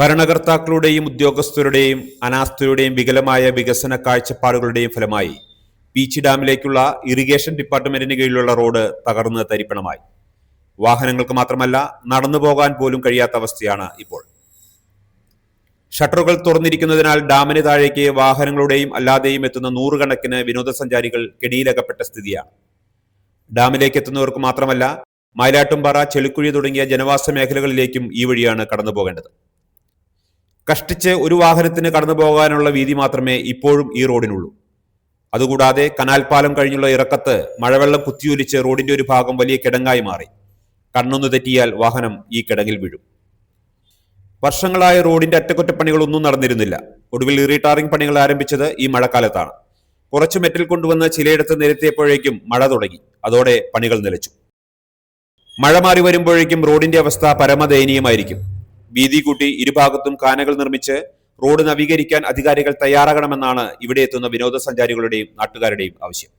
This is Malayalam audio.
ഭരണകർത്താക്കളുടെയും ഉദ്യോഗസ്ഥരുടെയും അനാസ്ഥയുടെയും വികലമായ വികസന കാഴ്ചപ്പാടുകളുടെയും ഫലമായി പീച്ചി ഡാമിലേക്കുള്ള ഇറിഗേഷൻ ഡിപ്പാർട്ട്മെന്റിന് കീഴിലുള്ള റോഡ് തകർന്ന് തരിപ്പണമായി. വാഹനങ്ങൾക്ക് മാത്രമല്ല നടന്നു പോകാൻ പോലും കഴിയാത്ത അവസ്ഥയാണ് ഇപ്പോൾ. ഷട്ടറുകൾ തുറന്നിരിക്കുന്നതിനാൽ ഡാമിന് താഴേക്ക് വാഹനങ്ങളുടെയും അല്ലാതെയും എത്തുന്ന നൂറുകണക്കിന് വിനോദസഞ്ചാരികൾ കെണിയിലകപ്പെട്ട സ്ഥിതിയാണ്. ഡാമിലേക്ക് എത്തുന്നവർക്ക് മാത്രമല്ല മയിലാട്ടുംപാറ ചെളിക്കുഴി തുടങ്ങിയ ജനവാസ മേഖലകളിലേക്കും ഈ വഴിയാണ് കടന്നു പോകേണ്ടത് കഷ്ടിച്ച് ഒരു വാഹനത്തിന് കടന്നു പോകാനുള്ള വീതി മാത്രമേ ഇപ്പോഴും ഈ റോഡിനുള്ളൂ. അതുകൂടാതെ കനാൽ പാലം കഴിഞ്ഞുള്ള ഇറക്കത്ത് മഴവെള്ളം കുത്തിയൊലിച്ച് റോഡിന്റെ ഒരു ഭാഗം വലിയ കിടങ്ങായി മാറി. കണ്ണൊന്നു തെറ്റിയാൽ വാഹനം ഈ കിടങ്ങിൽ വീഴും. വർഷങ്ങളായ റോഡിന്റെ അറ്റകുറ്റപ്പണികളൊന്നും നടന്നിരുന്നില്ല. ഒടുവിൽ റീടാറിംഗ് പണികൾ ആരംഭിച്ചത് ഈ മഴക്കാലത്താണ്. കുറച്ച് മെറ്റൽ കൊണ്ടുവന്ന് ചിലയിടത്ത് നിരത്തിയപ്പോഴേക്കും മഴ തുടങ്ങി. അതോടെ പണികൾ നിലച്ചു. മഴ മാറി വരുമ്പോഴേക്കും റോഡിന്റെ അവസ്ഥ പരമദയനീയമായിരിക്കും. വീതി കൂട്ടി ഇരുഭാഗത്തും കാനകൾ നിർമ്മിച്ച് റോഡ് നവീകരിക്കാൻ അധികാരികൾ തയ്യാറാകണമെന്നാണ് ഇവിടെ എത്തുന്ന വിനോദസഞ്ചാരികളുടെയും നാട്ടുകാരുടെയും ആവശ്യം.